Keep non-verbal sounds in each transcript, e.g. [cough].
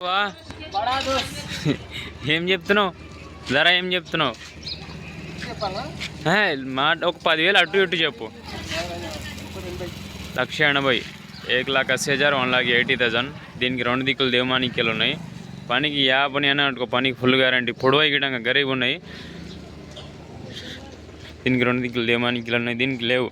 [laughs] ఏం చెప్తున్నావు? ధర ఏం చెప్తున్నావు? హే, మా ఒక పదివేలు అటు ఇటు చెప్పు. లక్ష ఎనభై. ఏక్ లాక్ అస్సీ హజార్ వన్ లాక్ ఎయిటీ థౌజండ్. దీనికి రెండు దిక్కులు దేవమానిక్యలు ఉన్నాయి. పనికి యా పని అని అనుకో పనికి ఫుల్ గ్యారంటీ. పొడవు గిడంగా గరీబ్ ఉన్నాయి. దీనికి రెండు దిక్కులు దేవమానిక్యలు ఉన్నాయి. దీనికి లేవు.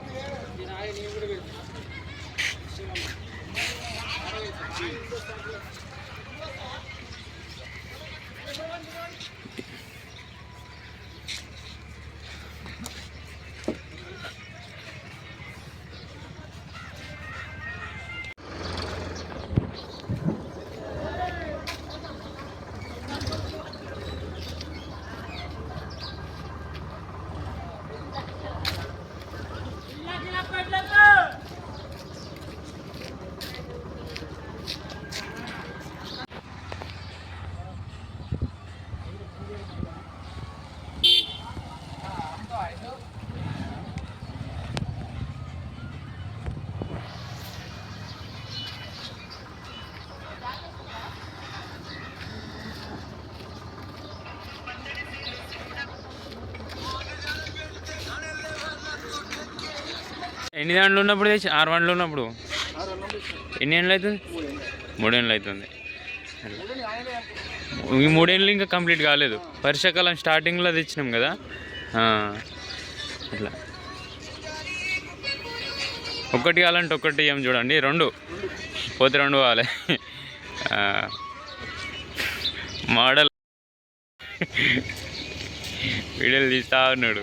ఎన్ని దాంట్లో ఉన్నప్పుడు తెచ్చి ఆరు వందలు ఉన్నప్పుడు? ఎన్ని ఏళ్ళు అవుతుంది? మూడేళ్ళు అవుతుంది. ఈ మూడేళ్ళు ఇంకా కంప్లీట్ కాలేదు. వర్షాకాలం స్టార్టింగ్లో తెచ్చినాం కదా. అట్లా. ఒక్కటి కావాలంటే ఒక్కటి ఏం చూడండి. రెండు. పోతే రెండు కావాలి. మోడల్. వీడియోలు తీస్తా ఉన్నాడు.